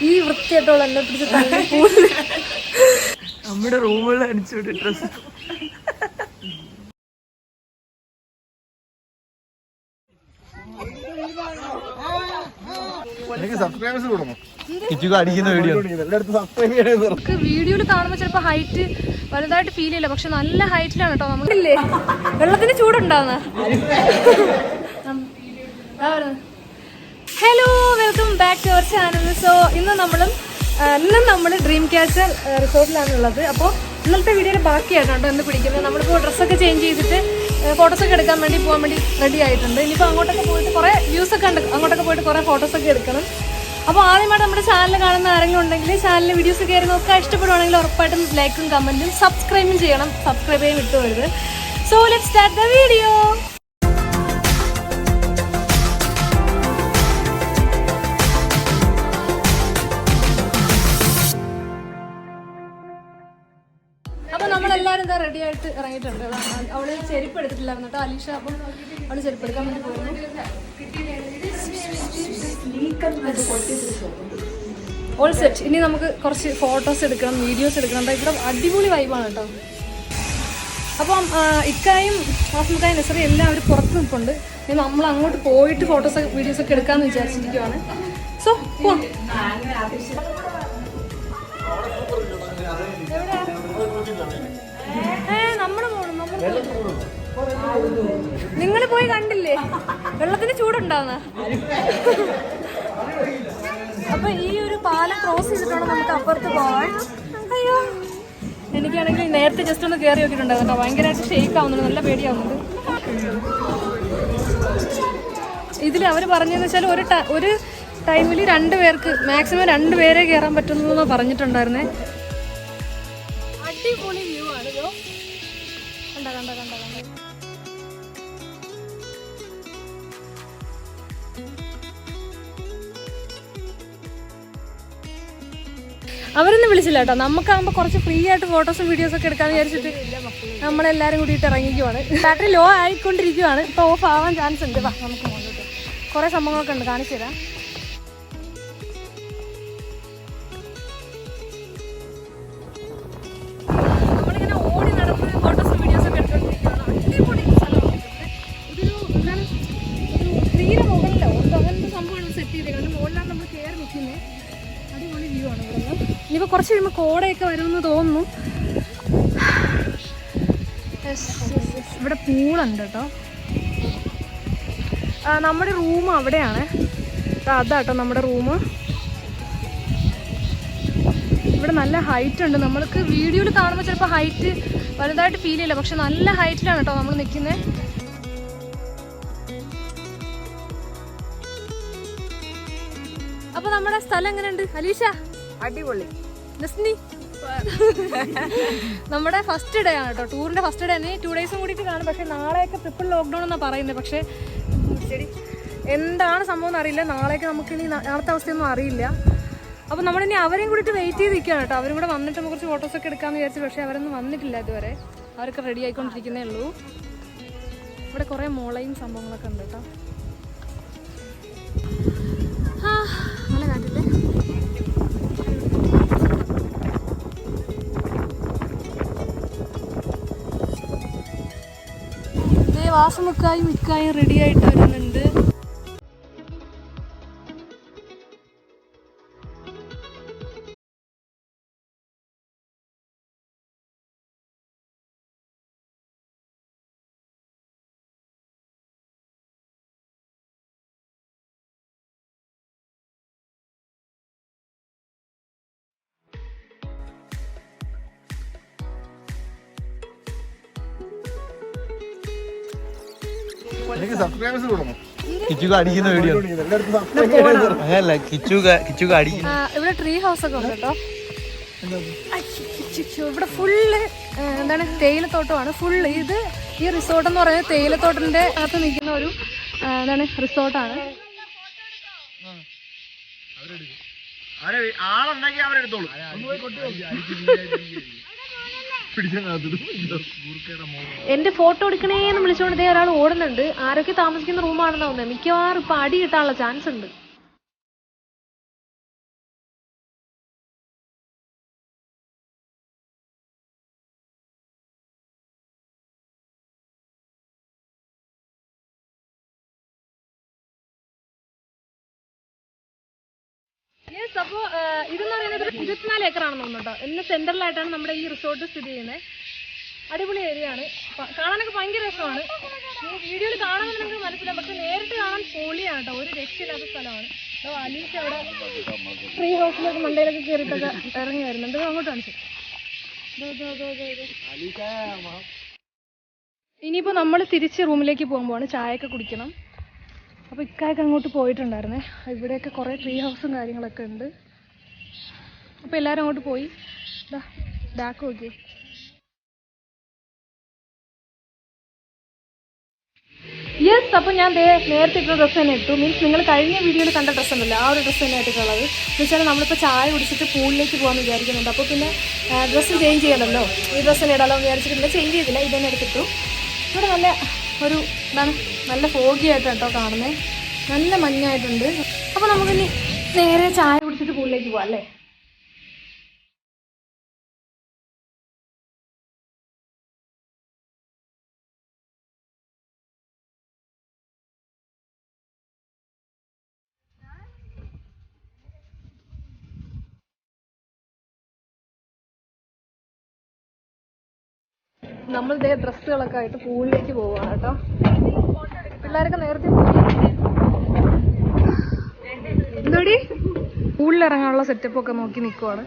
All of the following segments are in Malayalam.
ഈ വൃത്തിയായിട്ടുള്ള എന്നെ പിടിച്ച് തള്ളി നമ്മുടെ റൂമുകളിൽ അടിച്ചുവിട്ട് ഡ്രസ് വീഡിയോയിൽ സബ്സ്ക്രൈബേഴ്സ് കൊടുക്കണം കിച്ചുക അടിക്കുന്ന വീഡിയോ എല്ലായിടത്തും സബ്സ്ക്രൈബ് ചെയ്യണേ നമുക്ക് വീഡിയോയിൽ കാണുമ്പോൾ ചിലപ്പോൾ ഹൈറ്റ് വലുതായിട്ട് ഫീൽ ചെയ്യില്ല. പക്ഷെ നല്ല ഹൈറ്റിലാണ് കേട്ടോ നമ്മളില്ലേ വെള്ളത്തിന് ചൂടുണ്ടാവുന്ന hello welcome back to our channel so ഇന്ന് നമ്മളും ഇന്ന് നമ്മൾ ഡ്രീം ക്യാച്ചർ റിസോർട്ടിലാണുള്ളത്. അപ്പോൾ ഇന്നലത്തെ വീഡിയോയുടെ ബാക്കിയാണ് കേട്ടോ ഇന്ന് പിടിക്കുന്നത്. നമ്മളിപ്പോൾ ഡ്രസ്സൊക്കെ ചേഞ്ച് ചെയ്തിട്ട് ഫോട്ടോസൊക്കെ എടുക്കാൻ വേണ്ടി പോകാൻ വേണ്ടി റെഡി ആയിട്ടുണ്ട്. ഇനിയിപ്പോൾ അങ്ങോട്ടൊക്കെ പോയിട്ട് കുറേ വ്യൂസ് ഒക്കെ ഉണ്ട്. അങ്ങോട്ടൊക്കെ പോയിട്ട് കുറേ ഫോട്ടോസൊക്കെ എടുക്കണം. അപ്പോൾ ആദ്യമായിട്ട് നമ്മുടെ ചാനൽ കാണുന്ന ആരെങ്കിലും ഉണ്ടെങ്കിൽ ചാനലിൽ വീഡിയോസ് കയറി നോക്കുക. ഇഷ്ടപ്പെടുവാണെങ്കിൽ ഉറപ്പായിട്ടും ലൈക്കും കമന്റും സബ്സ്ക്രൈബും ചെയ്യണം. സബ്സ്ക്രൈബ് ചെയ്യാൻ വിട്ടുപോരുത് so let start the video എന്താ റെഡി ആയിട്ട് ഇറങ്ങിയിട്ടുണ്ട്. അവൾ ചെരുപ്പ് എടുത്തിട്ടില്ല എന്നിട്ട് അലീഷ അപ്പം അവൾ ചെരുപ്പ് എടുക്കാൻ വേണ്ടി പോകുന്നു ഓൾ സെറ്റ് ഇനി നമുക്ക് കുറച്ച് ഫോട്ടോസ് എടുക്കണം വീഡിയോസ് എടുക്കണം. ഇവിടെ അടിപൊളി വൈബാണ് കേട്ടോ. അപ്പം ഇക്കായും ആസ്മക്കായും നെസറി എല്ലാം അവർ പുറത്ത് നിൽപ്പുണ്ട്. ഇനി നമ്മൾ അങ്ങോട്ട് പോയിട്ട് ഫോട്ടോസ് വീഡിയോസ് ഒക്കെ എടുക്കാമെന്ന് വിചാരിച്ചിരിക്കുവാണ്. സോ പോവാം നിങ്ങൾ പോയി കണ്ടില്ലേ? വെള്ളത്തിന് ചൂടുണ്ടാവുന്ന അപ്പൊ ഈ ഒരു പാലം ക്രോസ് ചെയ്തിട്ടാണ് നമുക്ക് അപ്പുറത്ത് പോവാൻ. അയ്യോ. എനിക്കാണെങ്കിൽ നേരത്തെ ജസ്റ്റ് ഒന്ന് കയറി നോക്കിയിട്ടുണ്ടാവും കേട്ടോ. ഭയങ്കരമായിട്ട് ഷേക്ക് ആവുന്നുണ്ട്. നല്ല പേടിയാവുന്നുണ്ട്. ഇതിൽ അവർ പറഞ്ഞതെന്ന് വെച്ചാൽ ഒരു ഒരു ടൈമിൽ രണ്ട് പേർക്ക് മാക്സിമം രണ്ട് പേരെ കയറാൻ പറ്റുന്നു പറഞ്ഞിട്ടുണ്ടായിരുന്നേ. അടിപൊളി വ്യൂ ആണ് ഇതോ. കണ്ട കണ്ട കണ്ട കണ്ട? അവരൊന്നും വിളിച്ചില്ല കേട്ടോ. നമുക്കാകുമ്പോൾ കുറച്ച് ഫ്രീ ആയിട്ട് ഫോട്ടോസും വീഡിയോസും ഒക്കെ എടുക്കാന്ന് വിചാരിച്ചിട്ട് നമ്മളെല്ലാരും കൂടിയിട്ട് ഇറങ്ങിക്കുവാണ്. Battery law ആയിക്കൊണ്ടിരിക്കുവാണ്. ഇപ്പോൾ ഓഫ് ആവാൻ ചാൻസ് ഉണ്ട്. വാ നമുക്ക് കുറേ സംഭവങ്ങളൊക്കെ ഉണ്ട്. കാണിച്ചു തരാം. കുറച്ച് കഴിയുമ്പോൾ കോടയൊക്കെ വരുമെന്ന് തോന്നുന്നു. ഇവിടെ പൂളുണ്ട് കേട്ടോ നമ്മുടെ റൂം അവിടെയാണ്. അതാട്ടോ നമ്മുടെ റൂം. ഇവിടെ നല്ല ഹൈറ്റ് ഉണ്ട്. നമ്മൾക്ക് വീഡിയോയിൽ കാണുമ്പോൾ ചിലപ്പോൾ ഹൈറ്റ് വലുതായിട്ട് ഫീൽ ചെയ്യില്ല. പക്ഷെ നല്ല ഹൈറ്റിലാണ് കേട്ടോ നമ്മൾ നിൽക്കുന്നത് അപ്പൊ നമ്മുടെ സ്ഥലം എങ്ങനെയുണ്ട്? അലീഷ? അടിപൊളി. നസ്നി നമ്മുടെ ഫസ്റ്റ് ഡേ ആണ് കേട്ടോ. ടൂറിന്റെ ഫസ്റ്റ് ഡേ തന്നെ ടു ഡേയ്സും കൂടിയിട്ട് കാണും. പക്ഷേ നാളെയൊക്കെ ട്രിപ്പിൾ ലോക്ക്ഡൗൺ എന്നാണ് പറയുന്നത് പക്ഷേ ശരി. എന്താണ് സംഭവം എന്ന് അറിയില്ല നാളെയൊക്കെ നമുക്ക് ഇനി നാളത്തെ അവസ്ഥയൊന്നും അറിയില്ല. അപ്പോൾ നമ്മളിനി അവരെയും കൂടിയിട്ട് വെയിറ്റ് ചെയ്ത് നിൽക്കുകയാണ് കേട്ടോ. അവരും കൂടെ വന്നിട്ട് നമുക്ക് കുറച്ച് ഫോട്ടോസ് ഒക്കെ എടുക്കാമെന്ന് വിചാരിച്ചു. പക്ഷേ അവരൊന്നും വന്നിട്ടില്ല ഇതുവരെ. അവരൊക്കെ റെഡി ആയിക്കൊണ്ടിരിക്കുന്നേ ഉള്ളൂ. ഇവിടെ കുറേ മോളയും സംഭവങ്ങളൊക്കെ ഉണ്ട് കേട്ടോ. ദേ വാസമുക്കായും മിക്കായും റെഡി ആയിട്ട് എനിക്ക് സബ്സ്ക്രൈബേഴ്സ് കൊടുക്കണം. കിച്ചുക അടിക്കുന്ന വീഡിയോ എല്ലായിടത്തും സബ്സ്ക്രൈബ് ചെയ്യണേ അങ്ങനല്ല കിച്ചുക കിച്ചുക അടിക്കുന്ന ഇവിടെ ട്രീ ഹൗസ് ഒക്കെ ഉണ്ട് കേട്ടോ. ഇവിടെ ഫുള്ള് എന്താണ് തേയിലത്തോട്ടമാണ്. ഫുള്ള് ഇത് ഈ റിസോർട്ട് എന്ന് പറയുന്നത് തേയിലത്തോട്ടത്തിന്റെ അകത്ത് നിൽക്കുന്ന ഒരു എന്താണ് റിസോർട്ടാണ് ആളുണ്ടെങ്കിൽ അവരെടുത്തോളൂ. എന്റെ ഫോട്ടോ എടുക്കണേന്ന് വിളിച്ചോണ്ട് ദേ ഒരാൾ ഓടുന്നുണ്ട്. ആരൊക്കെ താമസിക്കുന്ന റൂമാണെന്ന് തോന്നുന്നത് മിക്കവാറും ഇപ്പൊ അടി കിട്ടാനുള്ള ചാൻസ് ഉണ്ട്. ഏക്കറാണെന്ന് തോന്നുന്നു കേട്ടോ എല്ലാം സെന്ററിലായിട്ടാണ് നമ്മുടെ ഈ റിസോർട്ട് സ്ഥിതി ചെയ്യുന്നത്. അടിപൊളി ഏരിയ ആണ്. കാണാനൊക്കെ ഭയങ്കര രസമാണ്. ഈ വീഡിയോയിൽ കാണുമ്പോൾ നിങ്ങൾക്ക് മനസ്സിലാവും. പക്ഷെ നേരിട്ട് കാണാൻ പൊളിയാണ് കേട്ടോ ഒരു രക്ഷയില്ലാത്ത സ്ഥലമാണ്. അപ്പോൾ അലീഷ അവിടെ ട്രീ ഹൗസിലൊക്കെ മണ്ടയിലൊക്കെ കയറിയിട്ടൊക്കെ ഇറങ്ങി വരുന്നുണ്ട്. അങ്ങോട്ട് കാണിച്ചു. ഇനിയിപ്പോൾ നമ്മൾ തിരിച്ച് റൂമിലേക്ക് പോകുമ്പോൾ ചായയൊക്കെ കുടിക്കണം. അപ്പോൾ ഇക്കായൊക്കെ അങ്ങോട്ട് പോയിട്ടുണ്ടായിരുന്നേ. ഇവിടെയൊക്കെ കുറേ ട്രീ ഹൗസും കാര്യങ്ങളൊക്കെ ഉണ്ട്. അപ്പോൾ എല്ലാവരും അങ്ങോട്ട് പോയി. ബാക്ക് നോക്കിയേ. യെസ് അപ്പോൾ ഞാൻ നേരത്തെ ഇട്ട ഡ്രസ്സ് തന്നെ ഇട്ടു. മീൻസ് നിങ്ങൾ കഴിഞ്ഞ വീഡിയോയിൽ കണ്ട ഡ്രസ്സ് ഉണ്ടല്ലോ ആ ഒരു ഡ്രസ്സ് തന്നെ ആയിട്ടുള്ളത് എന്ന് വെച്ചാൽ നമ്മളിപ്പോൾ ചായ കുടിച്ചിട്ട് പൂളിലേക്ക് പോകാമെന്ന് വിചാരിക്കുന്നുണ്ട്. അപ്പോൾ പിന്നെ ഡ്രസ്സ് ചേഞ്ച് ചെയ്യണമല്ലോ ഈ ഡ്രസ്സ് തന്നെ ഇടാലോ എന്ന് ചേഞ്ച് ചെയ്തില്ല. ഇതന്നെ എടുത്തിട്ടു. ഇവിടെ നല്ല ഒരു എന്താണ് നല്ല ഫോഗി ആയിട്ട് കേട്ടോ കാണുന്നത് നല്ല മഞ്ഞായിട്ടുണ്ട്. അപ്പോൾ നമുക്കിനി നേരെ ചായ കുടിച്ചിട്ട് പൂളിലേക്ക് പോകാം അല്ലേ? നമ്മൾ ദേ ഡ്രസ്സുകളൊക്കെ ആയിട്ട് പൂളിലേക്ക് പോവുകയാണ് കേട്ടോ. പിള്ളേരൊക്കെ നേരത്തെ എന്തോടി? പൂളിലിറങ്ങാനുള്ള സെറ്റപ്പൊക്കെ നോക്കി നിൽക്കുവാണ്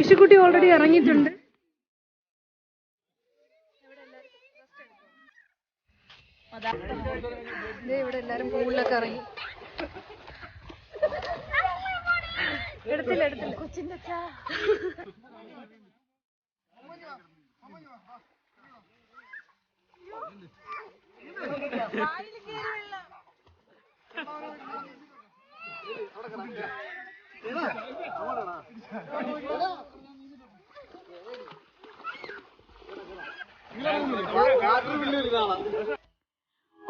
ഇഷുക്കുട്ടി ഓൾറെഡി ഇറങ്ങിയിട്ടുണ്ട്. ദേ ഇവിടെ എല്ലാരും പൂളിലൊക്കെ ഇറങ്ങി. എടുത്തില്ല എടുത്തില്ല. കൊച്ചിന്റെ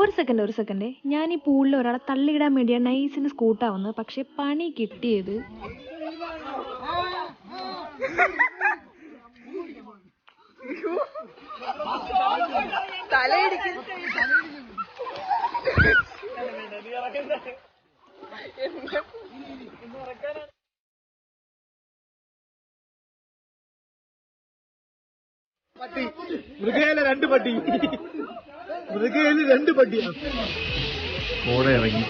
ഒരു സെക്കൻഡ് ഒരു സെക്കൻഡ് ഞാൻ ഈ പൂളിൽ ഒരാളെ തള്ളിയിടാൻ വേണ്ടിയാണ് നൈസിന് സ്കൂട്ടാവുന്നത് പക്ഷെ പണി കിട്ടിയത് പട്ടി. മൃഗയിലെ രണ്ട് പട്ടി. മൃഗയിൽ രണ്ട് പട്ടിയാണ് കൂടെ ഇറങ്ങി.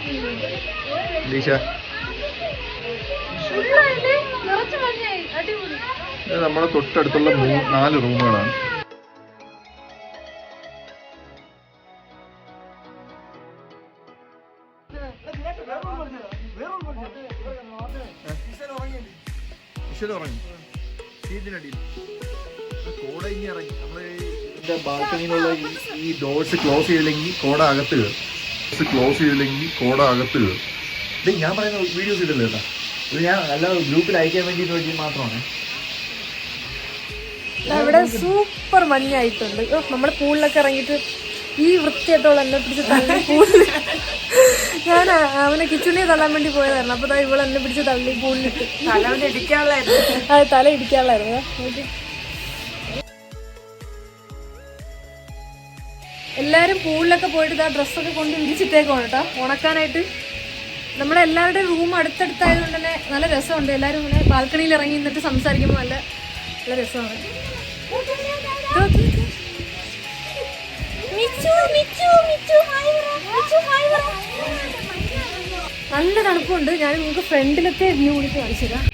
നമ്മളെ തൊട്ടടുത്തുള്ള നാല് റൂമുകളാണ്. ഉറങ്ങി. ഇത് നമ്മുടെ തൊട്ടടുത്തുള്ള ഇറങ്ങി. നാല് റൂമുകളാണ് ബാൽക്കണിയിലുള്ള ഈ ഡോഴ്സ് ക്ലോസ് ചെയ്തില്ലെങ്കിൽ കോട അകത്ത് കയറും. ക്ലോസ് ചെയ്തില്ലെങ്കിൽ കോട അകത്ത് കയറും. ഇത് ഞാൻ പറയുന്ന വീഡിയോസ് ഇടല്ലേ കേട്ടോ ഇത് ഞാൻ നല്ല ഗ്രൂപ്പിൽ അയക്കാൻ വേണ്ടിയിട്ട് വേണ്ടി മാത്രമാണ്. ഇവിടെ സൂപ്പർ മഞ്ഞായിട്ടുണ്ട്. ഓ നമ്മൾ പൂളിലൊക്കെ ഇറങ്ങിയിട്ട് ഈ വൃത്തിയായിട്ടുള്ള എന്നെ പിടിച്ച് തള്ളി പൂളിൽ ഞാൻ അവനെ കിച്ചണിയെ തള്ളാൻ വേണ്ടി പോയതായിരുന്നു. അപ്പൊ ഇവളെന്നെ എന്നെ പിടിച്ച് തള്ളി പൂളിലിട്ട്. തല ഇടിക്കാനുള്ളായിരുന്നു അതെ തല ഇടിക്കാനുള്ളായിരുന്നു എല്ലാരും പൂളിലൊക്കെ പോയിട്ട് ആ ഡ്രസ്സൊക്കെ കൊണ്ട് വിരിച്ചിട്ടേക്കാണ് കേട്ടോ. ഉണക്കാനായിട്ട് നമ്മുടെ എല്ലാവരുടെയും റൂം അടുത്തടുത്തായതുകൊണ്ട് തന്നെ നല്ല രസമുണ്ട്. എല്ലാവരും ഇങ്ങനെ ബാൽക്കണിയിൽ ഇറങ്ങി നിന്നിട്ട് സംസാരിക്കുമ്പോൾ നല്ല നല്ല രസമാണ്. നല്ല തണുപ്പുണ്ട്. ഞാൻ നിങ്ങൾക്ക് ഫ്രണ്ടിലത്തെ വ്യൂ കൂടി കാണിച്ചു തരാം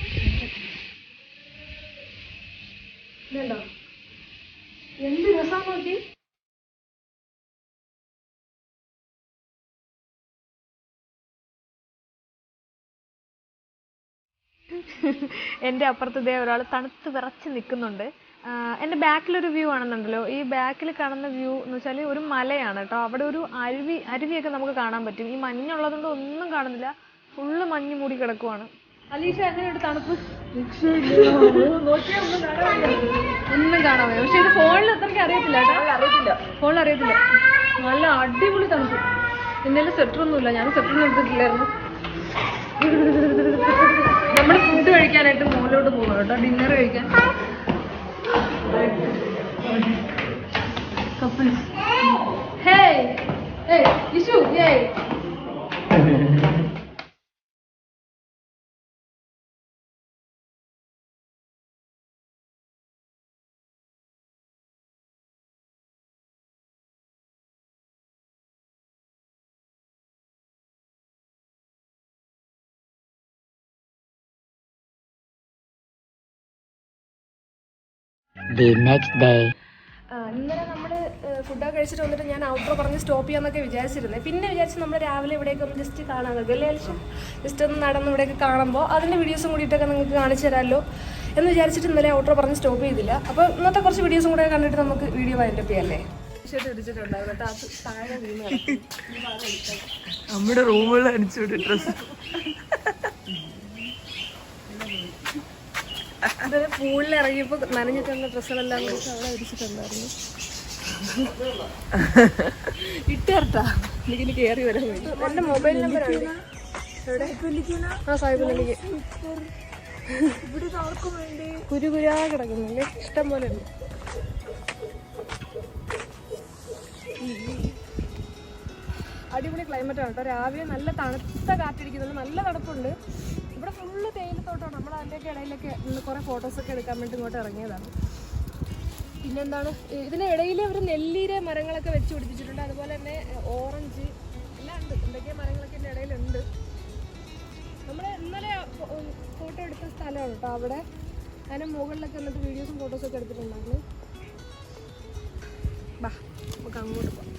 എന്റെ അപ്പുറത്ത് ഇതേ ഒരാൾ തണുത്ത് വിറച്ച് നിൽക്കുന്നുണ്ട് എന്റെ ബാക്കിലൊരു വ്യൂ ആണെന്നുണ്ടല്ലോ. ഈ ബാക്കിൽ കാണുന്ന വ്യൂ എന്ന് വെച്ചാൽ ഒരു മലയാണ് കേട്ടോ. അവിടെ ഒരു അരുവി അരുവിയൊക്കെ നമുക്ക് കാണാൻ പറ്റും. ഈ മഞ്ഞുള്ളതുകൊണ്ട് ഒന്നും കാണുന്നില്ല. ഫുള്ള് മഞ്ഞ് മൂടി കിടക്കുവാണ്. അലീഷ എങ്ങനെയുണ്ട് തണുപ്പ്? ഒന്നും കാണാൻ വയ്യ പക്ഷെ ഇത് ഫോണിൽ അത്രയ്ക്ക് അറിയത്തില്ല അറിയത്തില്ല. ഫോണിൽ അറിയത്തില്ല. നല്ല അടിപൊളി തണുപ്പ്. എന്തെങ്കിലും സ്വെറ്റർ ഒന്നുമില്ല ഞാൻ സ്വെറ്റർ ഒന്നും എടുത്തിട്ടില്ലായിരുന്നു. നമ്മൾ ഫുഡ് കഴിക്കാനായിട്ട് മുകളിലോട്ട് പോകുന്നു കേട്ടോ. ഡിന്നർ കഴിക്കാൻ. Couples hey Ishu, Ishu the next next day ഇന്നലെ നമ്മൾ ഫുഡൊക്കെ കഴിച്ചിട്ട് വന്നിട്ട് ഞാൻ ഔട്ടർ പറഞ്ഞ് സ്റ്റോപ്പ് ചെയ്യാന്നൊക്കെ വിചാരിച്ചിരുന്നത് പിന്നെ വിചാരിച്ച് നമ്മൾ രാവിലെ ഇവിടെയൊക്കെ ഒന്ന് ജസ്റ്റ് കാണാൻ അല്ലേ അലിഷം ജസ്റ്റ് ഒന്ന് നടന്ന് ഇവിടെയൊക്കെ കാണുമ്പോൾ അതിന്റെ വീഡിയോസും കൂടിയിട്ടൊക്കെ നിങ്ങൾക്ക് കാണിച്ചു തരാമല്ലോ എന്ന് വിചാരിച്ചിട്ട് ഇന്നലെ ഔട്ടർ പറഞ്ഞ് സ്റ്റോപ്പ് ചെയ്തില്ല. അപ്പോൾ ഇന്നത്തെ കുറച്ച് വീഡിയോസും കൂടെ കണ്ടിട്ട് നമുക്ക് video wind up wind up ചെയ്യാമല്ലേ നമ്മുടെ റൂമുകൾ അടിച്ചു ഡ്രസ് അതായത് പൂളിൽ ഇറങ്ങിയപ്പോൾ നനഞ്ഞിട്ടുള്ള ഡ്രസ്സുകളെല്ലാം കൂടി അവിടെ വിരിച്ചിട്ടുണ്ടായിരുന്നു ഇട്ടേർട്ടാ. എനിക്കിനി കയറി വരാൻ വേണ്ടി. എന്റെ മൊബൈൽ നമ്പർ ആ സാഹിബിലേക്ക് കുരു കുരാ കിടക്കുന്നില്ലേ ഇഷ്ടം പോലെ ഉണ്ട്. അടിപൊളി ക്ലൈമറ്റ് ആണ് കേട്ടോ. രാവിലെ നല്ല തണുത്ത കാറ്റടിക്കുന്നുണ്ട് നല്ല തണുപ്പുണ്ട്. ഇവിടെ ഫുള്ള് തേയിലത്തോട്ടമാണ് നമ്മൾ അതിന്റെയൊക്കെ ഇടയിലൊക്കെ കുറേ ഫോട്ടോസൊക്കെ എടുക്കാൻ വേണ്ടി ഇങ്ങോട്ട് ഇറങ്ങിയതാണ്. പിന്നെന്താണ്? ഇതിനിടയിൽ അവർ നെല്ലീര മരങ്ങളൊക്കെ വെച്ച് പിടിപ്പിച്ചിട്ടുണ്ട്. അതുപോലെ തന്നെ ഓറഞ്ച് എല്ലാം ഉണ്ട്. എന്തൊക്കെയോ മരങ്ങളൊക്കെ ഇതിന്റെ ഇടയിലുണ്ട്. നമ്മൾ ഇന്നലെ ഫോട്ടോ എടുത്ത സ്ഥലമാണ് കേട്ടോ അവിടെ. അതിന് മുകളിലൊക്കെ എന്നിട്ട് വീഡിയോസും ഫോട്ടോസൊക്കെ എടുത്തിട്ടുണ്ടായിരുന്നു. ബാ നമുക്ക് അങ്ങോട്ട് പോകാം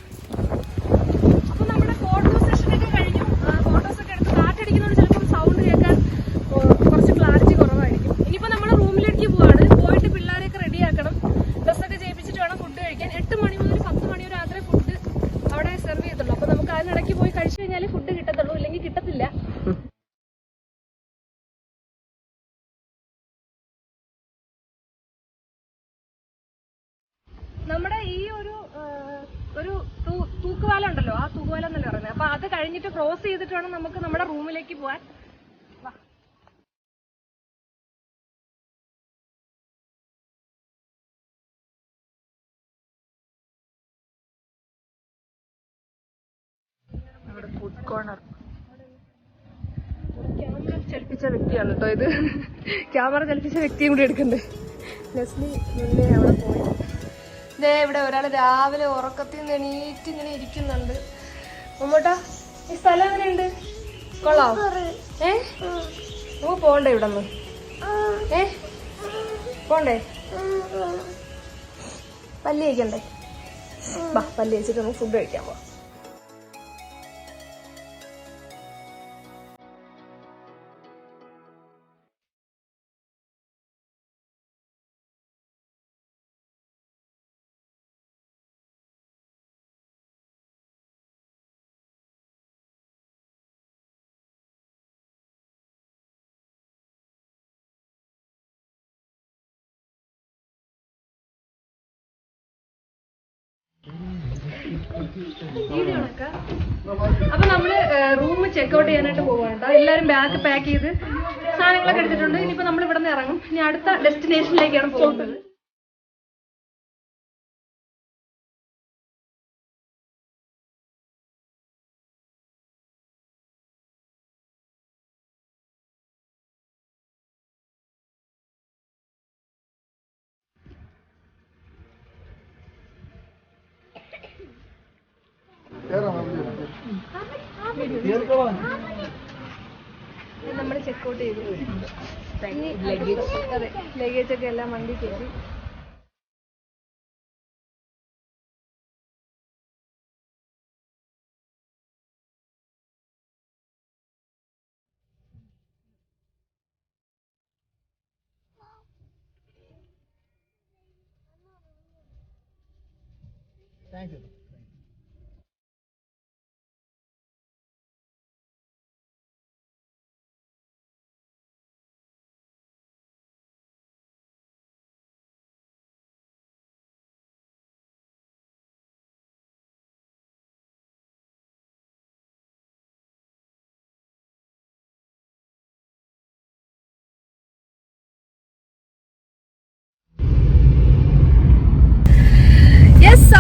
അപ്പോൾ നമ്മുടെ ഫോട്ടോ സെഷനൊക്കെ കഴിഞ്ഞു ഫോട്ടോസ് ഒക്കെ എടുത്ത് കാറ്റടിക്കുന്നതുകൊണ്ട് ചിലപ്പോൾ സൗണ്ട് കേൾക്കാൻ ഓ, കുറച്ച് ക്ലാരിറ്റി കുറവായിരിക്കും ഇനിയിപ്പോൾ നമ്മൾ റൂമിലേക്ക് പോവാണ് പോയിട്ട് പിള്ളേരെയൊക്കെ റെഡിയാക്കണം ഡ്രസ്സൊക്കെ ചെയ്യിപ്പിച്ചിട്ട് വേണം ഫുഡ് കഴിക്കാൻ എട്ട് മണി മുതൽ പത്ത് മണി വരെ മാത്രമേ ഫുഡ് അവിടെ സെർവ് ചെയ്യത്തുള്ളൂ അപ്പോൾ നമുക്ക് അതിനിടയ്ക്ക് പോയി കഴിച്ചു കഴിഞ്ഞാലേ ഫുഡ് കിട്ടത്തുള്ളൂ ഇല്ലെങ്കിൽ കിട്ടത്തില്ല. നമ്മുടെ ഈ ഒരു ഒരു തൂ- തൂക്കുപാലം ഉണ്ടല്ലോ ആ തൂക്കുപാലം എന്നല്ലേ പറയുന്നത്. അപ്പൊ അത് കഴിഞ്ഞിട്ട് ക്രോസ് ചെയ്തിട്ട് വേണം നമുക്ക് നമ്മുടെ റൂമിലേക്ക് പോവാൻ. ഫുഡ് കോർണർ ക്യാമറ ചലിപ്പിച്ച വ്യക്തിയാണ് കേട്ടോ ഇത്. ക്യാമറ ചലിപ്പിച്ച വ്യക്തിയും കൂടി എടുക്കണ്ടേ? ലെസ്ലി മുന്നേ അവിടെ പോയി. ഇവിടെ ഒരാൾ രാവിലെ ഉറക്കത്തിൽ നിന്ന് എണീറ്റ് ഇങ്ങനെ ഇരിക്കുന്നുണ്ട്. മമ്മൂട്ടാ ഈ സ്ഥലം എങ്ങനെയുണ്ട് കൊള്ളാം. ഏ? നമുക്ക് പോണ്ടേ ഇവിടെ നിന്ന് ഏ? പോണ്ടേ പല്ല് കഴിക്കണ്ടേ? ബാ പല്ല് കഴിച്ചിട്ട് നമുക്ക് ഫുഡ് കഴിക്കാൻ പോവാം. അപ്പൊ നമ്മൾ റൂം ചെക്ക്ഔട്ട് ചെയ്യാനായിട്ട് പോവാണ് എല്ലാരും ബാഗ് പാക്ക് ചെയ്ത് സാധനങ്ങളൊക്കെ എടുത്തിട്ടുണ്ട്. ഇനിയിപ്പോ നമ്മൾ ഇവിടെ നിന്ന് ഇറങ്ങും. ഇനി അടുത്ത ഡെസ്റ്റിനേഷനിലേക്കാണ് പോകുന്നത് നമ്മൾ ചെക്ക്ഔട്ട് ചെയ്തു ഇനി അതെ ലഗേജ് ഒക്കെ എല്ലാം വണ്ടി കയറി യെസ്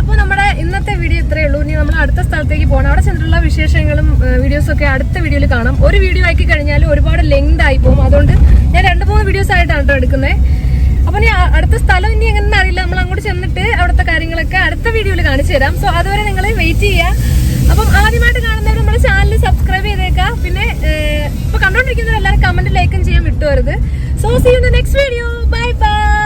അപ്പൊ നമ്മുടെ ഇന്നത്തെ വീഡിയോ ഇത്രേ ഉള്ളൂ. ഇനി നമ്മൾ അടുത്ത സ്ഥലത്തേക്ക് പോകണം അവിടെ ചെന്നിട്ടുള്ള വിശേഷങ്ങളും വീഡിയോസും ഒക്കെ അടുത്ത വീഡിയോയിൽ കാണാം. ഒരു വീഡിയോ ആക്കി കഴിഞ്ഞാൽ ഒരുപാട് ലെങ്ത് ആയി പോകും. അതുകൊണ്ട് ഞാൻ രണ്ട് മൂന്ന് വീഡിയോസ് ആയിട്ടാണ് കേട്ടോ എടുക്കുന്നത് അപ്പോൾ ഇനി അടുത്ത സ്ഥലം ഇനി എങ്ങനെ അറിയില്ല. നമ്മൾ അങ്ങോട്ട് ചെന്നിട്ട് അവിടുത്തെ കാര്യങ്ങളൊക്കെ അടുത്ത വീഡിയോയിൽ കാണിച്ചു തരാം. സോ അതുവരെ നിങ്ങൾ വെയിറ്റ് ചെയ്യാം അപ്പം ആദ്യമായിട്ട് കാണുന്നവർ നമ്മുടെ ചാനൽ സബ്സ്ക്രൈബ് ചെയ്തേക്കാം. പിന്നെ ഇപ്പൊ കണ്ടോണ്ടിരിക്കുന്നവർ എല്ലാവരും കമന്റ് ലൈക്കും ചെയ്യാൻ വിട്ടുവരുത്. So see in next video bye bye